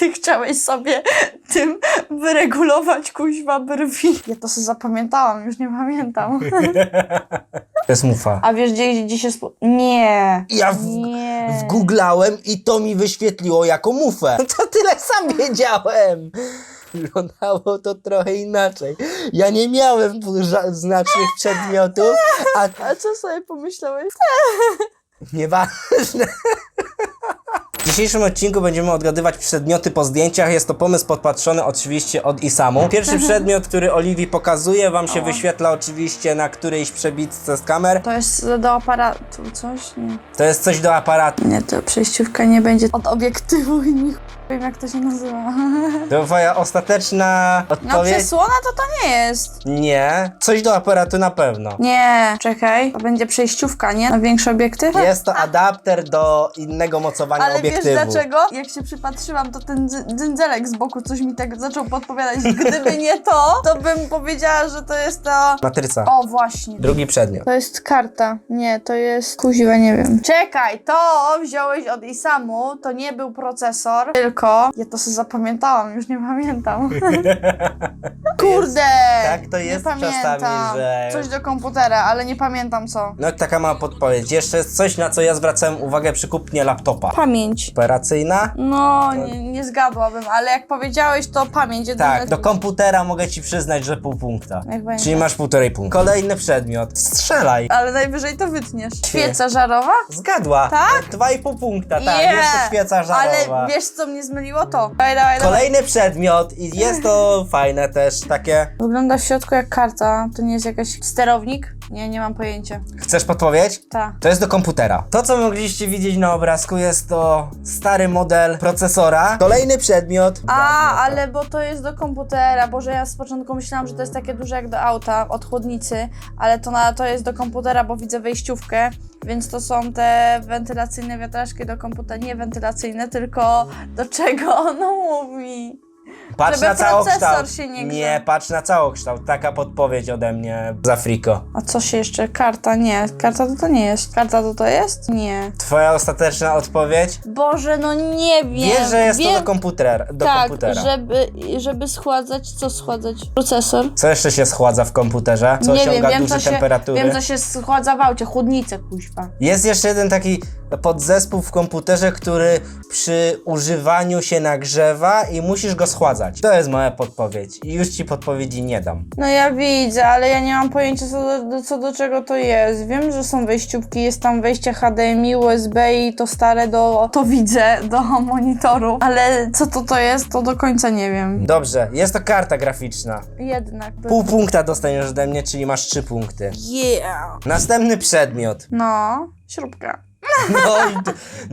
ty chciałeś sobie tym wyregulować kuźwa brwi. Ja to sobie zapamiętałam, już nie pamiętam. To jest mufa. A wiesz, gdzie, gdzie się spo... Nie. Ja w, Nie. wgooglałem i to mi wyświetliło jako mufę. To tyle sam wiedziałem. Wyglądało to trochę inaczej. Ja nie miałem ża- znacznych przedmiotów, a A co sobie pomyślałeś? Nieważne. W dzisiejszym odcinku będziemy odgadywać przedmioty po zdjęciach. Jest to pomysł podpatrzony oczywiście od Isamu. Pierwszy przedmiot, który Oliwii pokazuje, wam się wyświetla oczywiście na którejś przebitce z kamer. To jest do aparatu coś? Nie. To jest coś do aparatu. Nie, to przejściówka nie będzie od obiektywu i nie wiem jak to się nazywa. To twoja ostateczna No odpowiedź? przesłona to to nie jest. Nie. Coś do aparatu na pewno. Nie, czekaj. To będzie przejściówka, nie? Na większy obiektyw? Jest to adapter do innego mocowania Ale obiektywu. wiesz dlaczego? Jak się przypatrzyłam, to ten dzy- z boku coś mi tak zaczął podpowiadać. Gdyby nie to, to bym powiedziała, że to jest to... Matryca. O, właśnie. Drugi przedmiot. To jest karta. Nie, to jest... Kuziwa, nie wiem. Czekaj, to wziąłeś od Isamu, to nie był procesor, tylko... Ja to sobie zapamiętałam, już nie pamiętam. Kurde! tak to jest nie czasami, pamiętam. że- Coś do komputera, ale nie pamiętam co. No taka mała podpowiedź. Jeszcze jest coś, na co ja zwracałem uwagę przy kupnie laptopa. Pamięć. Operacyjna? No, nie, nie zgadłabym, ale jak powiedziałeś, to pamięć. Tak, jedyne- do komputera mogę ci przyznać, że pół punkta. Jak będzie. Czyli masz półtorej punkta. Kolejny przedmiot. Strzelaj. Ale najwyżej to wytniesz. Świeca żarowa? Zgadła. Tak? Dwa i pół punkta, tak. Jest to świeca żarowa. Ale wiesz, co mnie zmyliło? To. Dawaj, dawaj, dawaj. Kolejny przedmiot i jest to fajne też, takie... Wygląda w środku jak karta. To nie jest jakiś sterownik? Nie, nie mam pojęcia. Chcesz podpowiedź? Ta. To jest do komputera. To, co mogliście widzieć na obrazku, jest to stary model procesora. Kolejny przedmiot. A, ale bo to jest do komputera. Boże, ja z początku myślałam, że to jest takie duże jak do auta, od chłodnicy, ale to, na, to jest do komputera, bo widzę wejściówkę, więc to są te wentylacyjne wiatraczki do komputera. Nie wentylacyjne, tylko do czego ono mówi. Patrz żeby na całokształt. procesor się nie grze. Nie, patrz na całokształt. Taka podpowiedź ode mnie za friko. A co się jeszcze? Karta? Nie. Karta to to nie jest. Karta to to jest? Nie. Twoja ostateczna odpowiedź? Boże, no nie wiem. Wiesz, że jest to wiem, do komputera. Do tak, komputera. żeby, żeby schładzać, co schładzać? Procesor. Co jeszcze się schładza w komputerze? Co nie wiem, osiąga wiem duże co, się, temperatury? wiem co się schładza w aucie, chłodnicę kuźwa. Jest jeszcze jeden taki podzespół w komputerze, który przy używaniu się nagrzewa i musisz go schładzać. To jest moja podpowiedź. I już ci podpowiedzi nie dam. No ja widzę, ale ja nie mam pojęcia co do, co do czego to jest. Wiem, że są wejściówki, jest tam wejście HDMI, USB i to stare do... To widzę, do monitoru, ale co to to jest, to do końca nie wiem. Dobrze, jest to karta graficzna. Jednak. by- Pół punkta dostaniesz ode mnie, czyli masz trzy punkty. Yeah. Następny przedmiot. No, śrubka. No i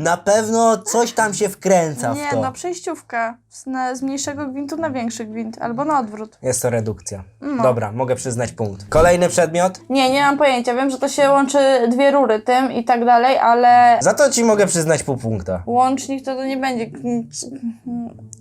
na pewno coś tam się wkręca w Nie, to. no przejściówka. Z, na, z mniejszego gwintu na większy gwint, albo na odwrót. Jest to redukcja. No. Dobra, mogę przyznać punkt. Kolejny przedmiot. Nie, nie mam pojęcia. Wiem, że to się łączy dwie rury tym i tak dalej, ale Za to ci mogę przyznać pół punkta. łącznik to, to nie będzie.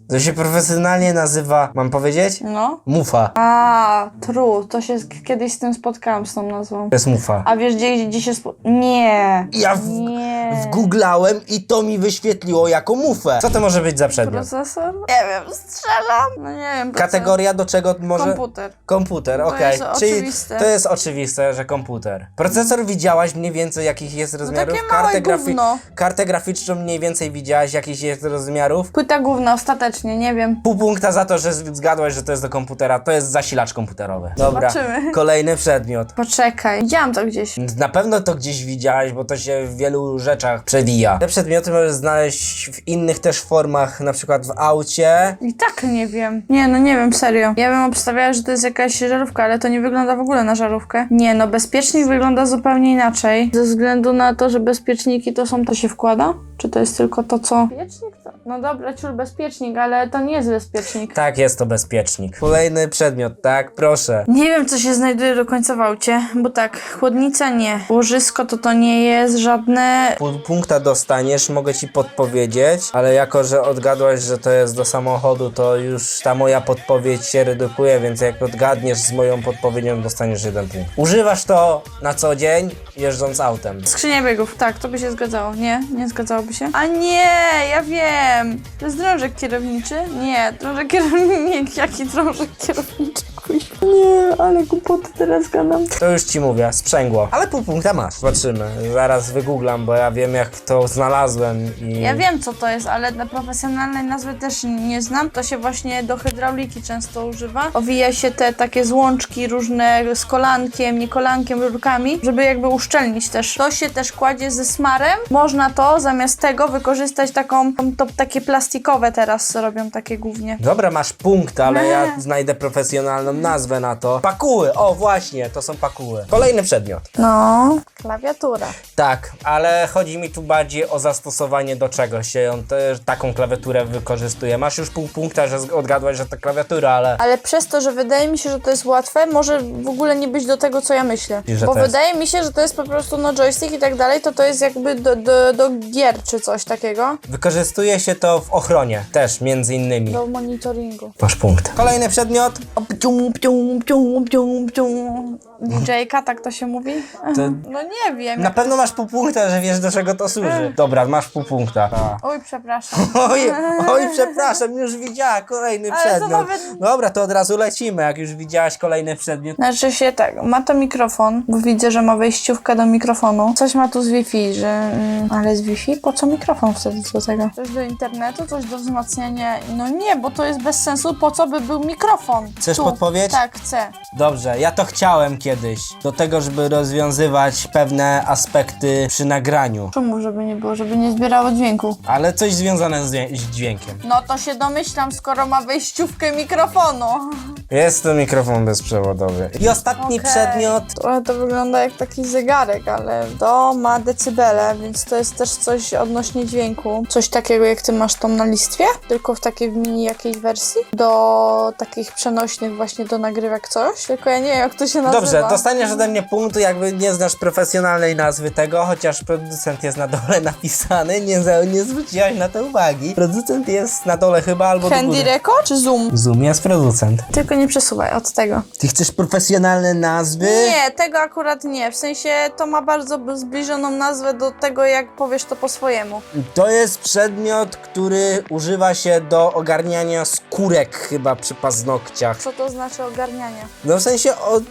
To się profesjonalnie nazywa, mam powiedzieć? No. Mufa. A, true. To się z- kiedyś z tym spotkałam z tą nazwą. To jest mufa. A wiesz, gdzie, gdzie się spo... Nie. Ja w, Nie. wgooglałem i to mi wyświetliło jako mufę. Co to może być za przedmiot? Procesor? Nie wiem, strzelam. No nie wiem. Kategoria do czego może? Komputer. Komputer, okej. jest Czyli oczywiste. to jest oczywiste, że komputer. Procesor widziałaś mniej więcej jakich jest rozmiarów? No takie małe gówno. Kartę graficzną mniej więcej widziałaś jakich jest rozmiarów? Płyta główna ostatecznie, nie wiem. Pół punkta za to, że z- zgadłaś, że to jest do komputera. To jest zasilacz komputerowy. Dobra. Zobaczymy. Kolejny przedmiot. Poczekaj. Widziałam to gdzieś. Na pewno to gdzieś widziałaś, bo to się w wielu rzeczach przewija. Te przedmioty możesz znaleźć w innych też formach, na przykład w aucie. I tak nie wiem. Nie, no nie wiem, serio. Ja bym obstawiała, że to jest jakaś żarówka, ale to nie wygląda w ogóle na żarówkę. Nie, no bezpiecznik wygląda zupełnie inaczej. Ze względu na to, że bezpieczniki to są... To się wkłada? Czy to jest tylko to, co... Bezpiecznik to... No dobra, ciul bezpiecznik, ale to nie jest bezpiecznik. Tak, jest to bezpiecznik. Kolejny przedmiot, tak, proszę. Nie wiem, co się znajduje do końca w aucie, bo tak, chłodnica nie. Łożysko to to nie jest żadne... Pół punkta dostaniesz, mogę ci podpowiedzieć, ale jako, że odgadłaś, że to jest do samochodu, to już ta moja podpowiedź się redukuje, więc jak odgadniesz z moją podpowiedzią, dostaniesz jeden punkt. Używasz to na co dzień, jeżdżąc autem. Skrzynia biegów, tak, to by się zgadzało. Nie, nie zgadzałoby się. A nie, ja wiem. To jest drążek kierowniczy? Nie, drążek kierowniczy. Jaki drążek kierowniczy? Nie, ale głupoty teraz gadam. To już ci mówię, sprzęgło. Ale pół punkta masz. Zobaczymy. Zaraz wygooglam, bo ja wiem jak to znalazłem i... Ja wiem co to jest, ale na profesjonalnej nazwy też nie znam. To się właśnie do hydrauliki często używa. Owija się te takie złączki różne z kolankiem, nie kolankiem, rurkami, żeby jakby uszczelnić też. To się też kładzie ze smarem. Można to zamiast tego wykorzystać taką, to takie plastikowe teraz robią takie głównie. Dobra, masz punkt, ale ja znajdę profesjonalną nazwę na to. Pakuły, o właśnie, to są pakuły. Kolejny przedmiot. No, klawiatura. Tak, ale chodzi mi tu bardziej o zastosowanie do czegoś. się On też taką klawiaturę wykorzystuje. Masz już pół punkta, że odgadłaś, że to klawiatura, ale Ale przez to, że wydaje mi się, że to jest łatwe, może w ogóle nie być do tego, co ja myślę. I że Bo to jest- wydaje mi się, że to jest po prostu no joystick i tak dalej, to to jest jakby do, do, do gier czy coś takiego. wykorzystuje się to w ochronie też, między innymi. Do monitoringu. Masz punkt. Kolejny przedmiot. Pcium. DJ-ka, tak to się mówi? To No nie wiem. na pewno masz pół punkta, że wiesz do czego to służy. Dobra, masz pół punkta. Oj, przepraszam. Oj, oj, przepraszam, już widziała kolejny Ale to przedmiot. nawet- Dobra, to od razu lecimy, jak już widziałaś kolejny przedmiot. Znaczy się tak, ma to mikrofon, bo widzę, że ma wejściówkę do mikrofonu. Coś ma tu z Wi-Fi, że... Mm, ale z Wi-Fi? Po co mikrofon wtedy do tego? Coś do internetu, coś do wzmacniania... No nie, bo to jest bez sensu, po co by był mikrofon? Chcesz tu. podpowiedź? Tak, chcę. Dobrze, ja to chciałem kiedyś. Do tego, żeby rozwiązywać pewne aspekty przy nagraniu. Czemu, żeby nie było, żeby nie zbierało dźwięku? Ale coś związane z, dźwię- z dźwiękiem. No to się domyślam, skoro ma wejściówkę mikrofonu. Jest to mikrofon bezprzewodowy. I ostatni Okej. przedmiot. Trochę to wygląda jak taki zegarek, ale to ma decybele, więc to jest też coś odnośnie dźwięku. Coś takiego jak ty masz tą na listwie, tylko w takiej w mini jakiejś wersji. Do takich przenośnych właśnie do nagrywek coś. Tylko ja nie wiem jak to się nazywa. Dobrze, dostaniesz ode mnie punktu, jakby nie znasz profesjonalnej nazwy tego, chociaż producent jest na dole napisany, nie, za- nie zwróciłaś na to uwagi. Producent jest na dole chyba albo do Handy góry. Czy Zoom? Zoom jest producent. Tylko nie przesuwaj od tego. Ty chcesz profesjonalne nazwy? Nie, tego akurat nie. W sensie to ma bardzo zbliżoną nazwę do tego, jak powiesz to po swojemu. To jest przedmiot, który używa się do ogarniania skórek chyba przy paznokciach. Co to znaczy ogarnianie? No w sensie od,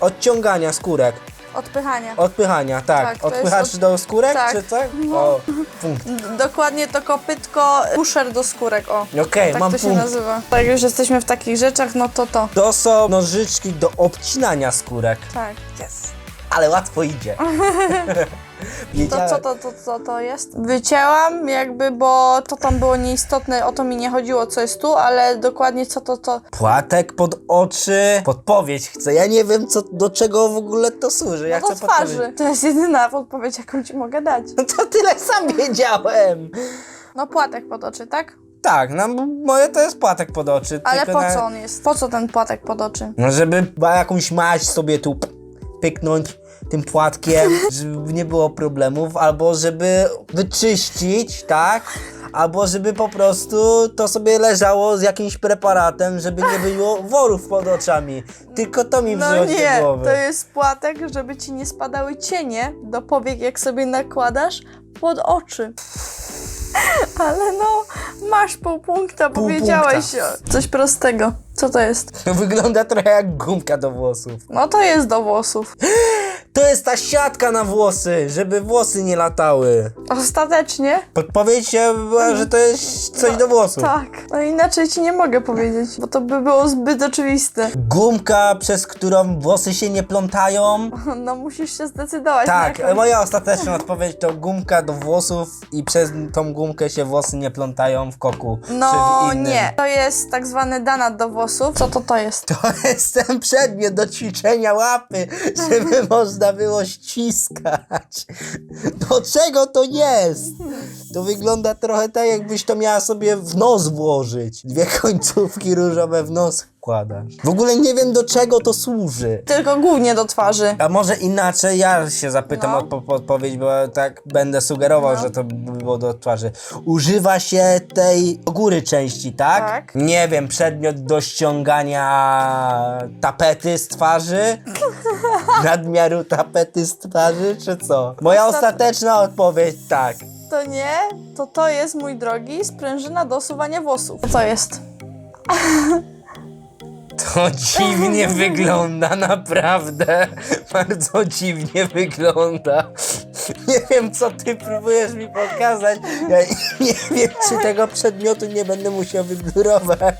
odciągania skórek. Odpychania. Odpychania, tak. Tak, to jest Odpychasz od- do skórek, tak. czy tak? O, punkt. D- Dokładnie to kopytko, pusher do skórek, o. Okej, tak mam to się punkt. nazywa. Jak już jesteśmy w takich rzeczach, no to to. To są nożyczki do obcinania skórek. Tak, jest. Ale łatwo idzie. To co to, to, co to jest? Wycięłam jakby, bo to tam było nieistotne, o to mi nie chodziło, co jest tu, ale dokładnie co to, to... Płatek pod oczy. Podpowiedź chcę. Ja nie wiem, co, do czego w ogóle to służy. Ja No do chcę twarzy. podpowiedź. To jest jedyna podpowiedź, jaką ci mogę dać. No to tyle sam wiedziałem. No płatek pod oczy, tak? Tak, no moje to jest płatek pod oczy. Ale tylko po na- co on jest? Po co ten płatek pod oczy? No żeby jakąś maść sobie tu pyknąć tym płatkiem, żeby nie było problemów, albo żeby wyczyścić, tak? Albo żeby po prostu to sobie leżało z jakimś preparatem, żeby nie było worów pod oczami. Tylko to mi No nie, do głowy. to jest płatek, żeby ci nie spadały cienie do powiek, jak sobie nakładasz pod oczy. Ale no, masz pół punkta, Pół powiedziałeś punkta. coś prostego. Co to jest? Wygląda trochę jak gumka do włosów. No to jest do włosów. To jest ta siatka na włosy, żeby włosy nie latały. Ostatecznie? Podpowiedź się była, że to jest coś do włosów. Tak. No inaczej ci nie mogę powiedzieć, bo to by było zbyt oczywiste. Gumka, przez którą włosy się nie plątają. No musisz się zdecydować. Tak, na jakąś- moja ostateczna odpowiedź to gumka do włosów i przez tą gumkę się włosy nie plątają w koku. No czy w innym. nie, to jest tak zwany danat do włosów. Co to to jest? To jest ten przedmiot do ćwiczenia łapy, żeby można było ściskać. Do czego to jest? To wygląda trochę tak, jakbyś to miała sobie w nos włożyć. Dwie końcówki różowe w nos wkładasz. W ogóle nie wiem, do czego to służy. Tylko głównie do twarzy. A może inaczej, ja się zapytam No. o po- podpowiedź, bo tak będę sugerował, że to by było do twarzy. Używa się tej góry części, tak? Tak. Nie wiem, przedmiot do ściągania tapety z twarzy? Nadmiaru tapety z twarzy, czy co? Moja Ostat- ostateczna odpowiedź tak. to nie, to to jest, mój drogi, sprężyna do osuwania włosów. Co to jest? To dziwnie wygląda, naprawdę. Bardzo dziwnie wygląda. Nie wiem, co ty próbujesz mi pokazać. Ja nie wiem, czy tego przedmiotu nie będę musiał wyblurować.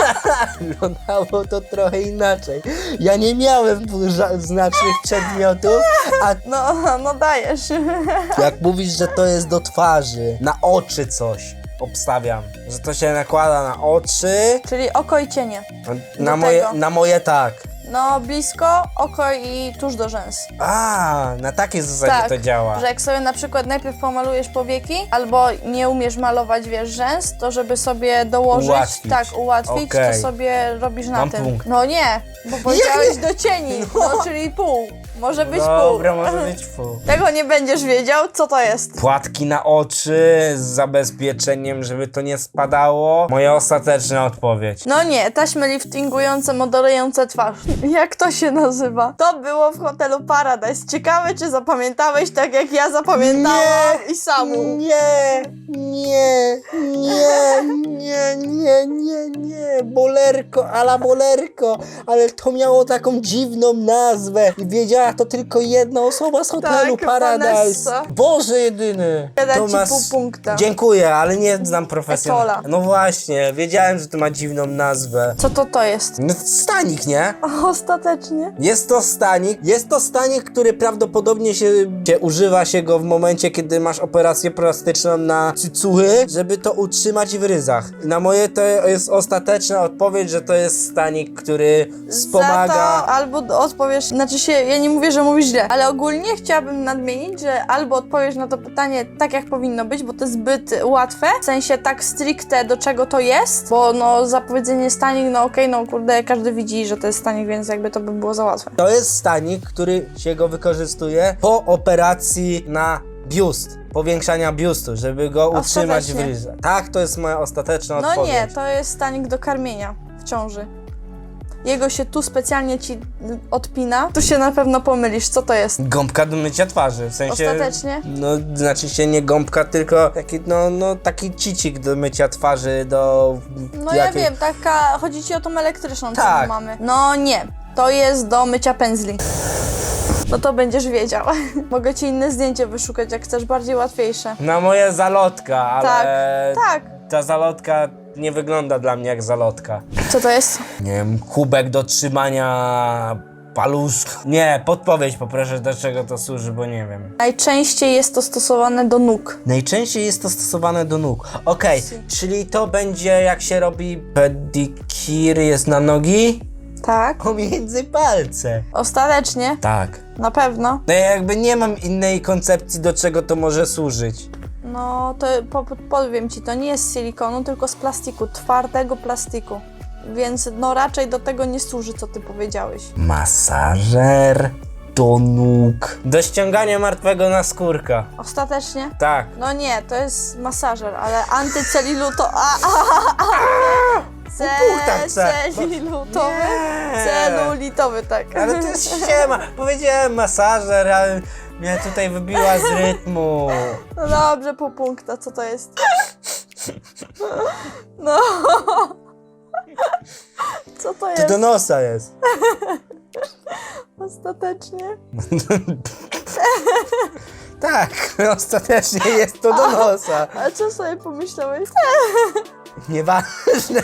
Wyglądało to trochę inaczej. Ja nie miałem znacznych przedmiotów, a No, no dajesz. jak mówisz, że to jest do twarzy, na oczy coś. Obstawiam, że to się nakłada na oczy. Czyli oko i cienie. Na Do moje, tego. na moje tak. No, blisko, oko i tuż do rzęs. A, na takiej zasadzie Tak, to działa. Że jak sobie na przykład najpierw pomalujesz powieki, albo nie umiesz malować, wiesz, rzęs, to żeby sobie dołożyć, Ułatwić. tak, ułatwić, Okej. to sobie robisz na Mam tym. punkt. No nie, bo powiedziałeś do cieni, no. czyli pół. Może być Dobra, pół. może być fu. Tego nie będziesz wiedział, co to jest. Płatki na oczy z zabezpieczeniem, żeby to nie spadało. Moja ostateczna odpowiedź. No nie, taśmy liftingujące, modelujące twarz. Jak to się nazywa? To było w hotelu Paradise. Ciekawe, czy zapamiętałeś tak, jak ja zapamiętałam i samu. Nie, nie, nie, nie, nie, nie, nie. Bolerko, ala bolerko. Ale to miało taką dziwną nazwę. I wiedziała to tylko jedna osoba z hotelu Tak, Paradise. Vanessa. Boże jedyny. Ja dam ci pół punkta. Dziękuję, ale nie znam profesjonalnie. Etola. No właśnie, wiedziałem, że to ma dziwną nazwę. Co to to jest? No stanik, nie? Ostatecznie. Jest to stanik. Jest to stanik, który prawdopodobnie się, się używa się go w momencie, kiedy masz operację plastyczną na cycuchy, żeby to utrzymać w ryzach. Na moje to jest ostateczna odpowiedź, że to jest stanik, który wspomaga. Za to albo odpowiesz, znaczy się, ja nie mówię, że mówisz źle, ale ogólnie chciałabym nadmienić, że albo odpowiesz na to pytanie tak, jak powinno być, bo to jest zbyt łatwe, w sensie tak stricte, do czego to jest, bo no zapowiedzenie stanik, no okej, no kurde, każdy widzi, że to jest stanik, więc jakby to by było za łatwe. To jest stanik, który się go wykorzystuje po operacji na biust. Powiększania biustu, żeby go utrzymać w ryzach. Tak, to jest moja ostateczna No odpowiedź. nie, to jest stanik do karmienia w ciąży. Jego się tu specjalnie ci odpina. Tu się na pewno pomylisz, co to jest. Gąbka do mycia twarzy, w sensie... Ostatecznie? No, znaczy się nie gąbka, tylko taki, no, no, taki cicik do mycia twarzy, do... No ja wiem, taka, chodzi ci o tą elektryczną, co Tak. my mamy. No nie, to jest do mycia pędzli. No to będziesz wiedział. Mogę ci inne zdjęcie wyszukać, jak chcesz, bardziej łatwiejsze. Na moje zalotka, ale... Tak, tak. Ta zalotka nie wygląda dla mnie jak zalotka. Co to jest? Nie wiem, kubek do trzymania paluszków. Nie, podpowiedź poproszę, do czego to służy, bo nie wiem. Najczęściej jest to stosowane do nóg. Najczęściej jest to stosowane do nóg. Okej, czyli to będzie jak się robi pedikir jest na nogi? Tak. Pomiędzy palce. Ostatecznie, Tak. na pewno. No ja jakby nie mam innej koncepcji, do czego to może służyć. No to po, po- powiem ci, to nie jest z silikonu, tylko z plastiku, twardego plastiku. Więc no raczej do tego nie służy, co ty powiedziałeś. Masażer do nóg. Do ściągania martwego na skórka. Ostatecznie? Tak. No nie, to jest masażer, ale antyceliluto... A, a, a, a. Ce, punktach chcę. celulotowy? Nie. Celulitowy, tak. Ale to jest ściema. Powiedziałem masażer, ale mnie tutaj wybiła z rytmu. No dobrze, pół punkta, co to jest? No. Co to To jest do nosa jest. ostatecznie? Tak, ostatecznie jest to do nosa. A co sobie pomyślałeś? Nieważne.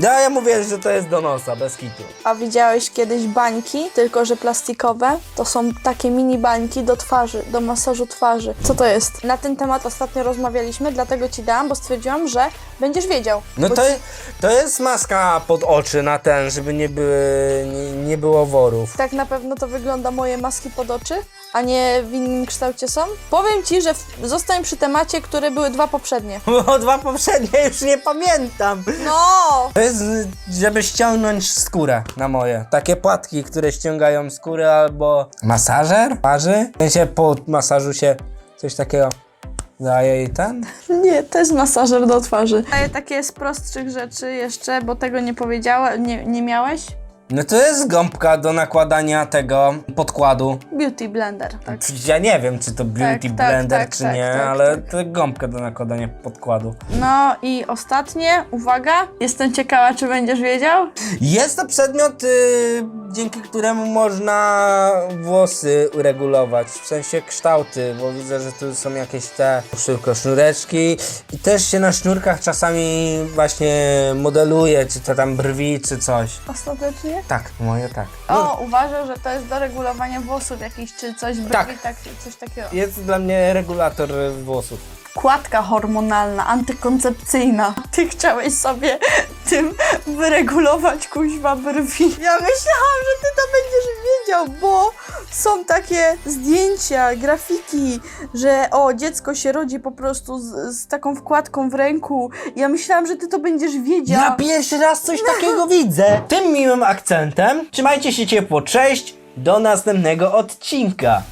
No ja mówię, że to jest do nosa, bez kitu. A widziałeś kiedyś bańki, tylko że plastikowe? To są takie mini bańki do twarzy, do masażu twarzy. Co to jest? Na ten temat ostatnio rozmawialiśmy, dlatego ci dałam, bo stwierdziłam, że będziesz wiedział. No Bo to, ci- to jest maska pod oczy na ten, żeby nie, były, nie, nie było worów. Tak na pewno to wygląda moje maski pod oczy, a nie w innym kształcie są. Powiem ci, że w- zostań przy temacie, które były dwa poprzednie. Bo dwa poprzednie już nie pamiętam. No! To jest, żeby ściągnąć skórę na moje. Takie płatki, które ściągają skórę albo masażer, parzy. W sensie po masażu się coś takiego daje i ten. Nie, to jest masażer do twarzy. Daję takie z prostszych rzeczy jeszcze, bo tego nie powiedziała, nie, nie miałeś. No to jest gąbka do nakładania tego podkładu. Beauty blender, tak. Ja nie wiem, czy to beauty tak, blender, tak, czy tak, nie, tak, ale tak. to gąbka do nakładania podkładu. No i ostatnie, uwaga, jestem ciekawa, czy będziesz wiedział? Jest to przedmiot, y, dzięki któremu można włosy uregulować, w sensie kształty, bo widzę, że tu są jakieś te szybko sznureczki i też się na sznurkach czasami właśnie modeluje, czy to tam brwi, czy coś. Ostatecznie? Tak, moje tak. O, uważał, że to jest do regulowania włosów jakichś, czy coś brwi, Tak. tak. coś takiego. jest dla mnie regulator włosów. Kładka hormonalna, antykoncepcyjna. Ty chciałeś sobie tym wyregulować kuźwa brwi. Ja myślałam, że ty to będziesz wiedział, bo są takie zdjęcia, grafiki, że o, dziecko się rodzi po prostu z, z taką wkładką w ręku. Ja myślałam, że ty to będziesz wiedział. Ja pierwszy raz coś takiego widzę. Tym miłym akcentem trzymajcie się ciepło, cześć, do następnego odcinka.